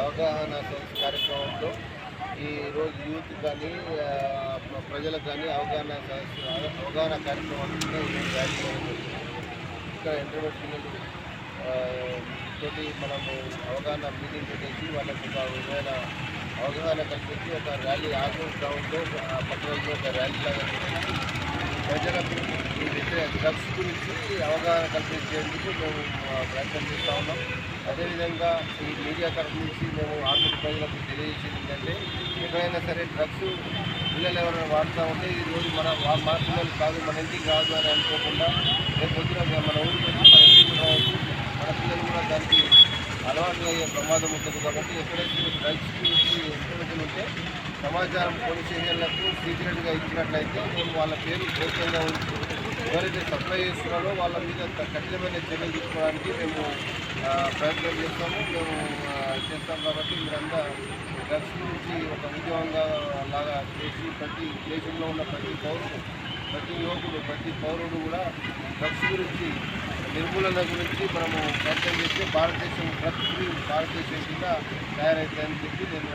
అవగాహన కార్యక్రమంలో ఈరోజు యూత్ కానీ ప్రజలకు కానీ అవగాహన అవగాహన కార్యక్రమాలు ఇక్కడ ఇంటర్వ్యూ పిల్లలు తోటి మనము అవగాహన మీటింగ్ పెట్టేసి వాళ్ళకి ఒక విధమైన అవగాహన కల్పించి ఒక ర్యాలీ ఆగ్రౌండ్లో పట్టణంలో ఒక ర్యాలీ లాగా ప్రజలకు డ్రగ్స్ గురించి అవగాహన కల్పించేందుకు మేము ప్రయత్నం చేస్తూ ఉన్నాం. అదేవిధంగా ఈ మీడియా తరఫు నుంచి మేము ఆర్థిక ప్రజలకు తెలియజేసేది ఏంటంటే ఎక్కడైనా సరే డ్రగ్స్ పిల్లలు ఎవరైనా వాడుతూ ఉంటే ఈ రోజు మన మా పిల్లలు కాదు మన ఇంటికి కాదు అని అనుకోకుండా రేపు పొద్దున మన ఊరికి వచ్చి మన ఇంటికి రావచ్చు. మన పిల్లలు కూడా దానికి అలవాటు అయ్యే ప్రమాదం ఉంటుంది కాబట్టి ఎక్కడైతే డ్రగ్స్ గురించి ఇన్ఫర్మేషన్ ఉంటే సమాచారం పోలీస్ స్టేషన్లకు సీక్రెట్గా ఇచ్చినట్లయితే మేము వాళ్ళ పేరు గోప్యంగా ఉంచి ఎవరైతే సప్లై చేస్తున్నారో వాళ్ళ మీద కఠినమైన చర్యలు తీసుకోవడానికి మేము ప్రయత్నం చేస్తాము. మేము చేస్తాం కాబట్టి మీరంతా డ్రగ్స్ గురించి ఒక ఉద్యోగంగా లాగా చేసి ప్రతి దేశంలో ఉన్న ప్రతి పౌరుడు ప్రతి యువకుడు ప్రతి పౌరుడు కూడా డ్రగ్స్ గురించి నిర్మూలన గురించి మనము ప్రయత్నం చేస్తే భారతదేశం డ్రగ్స్ భారతదేశం కింద తయారవుతాయని చెప్పి నేను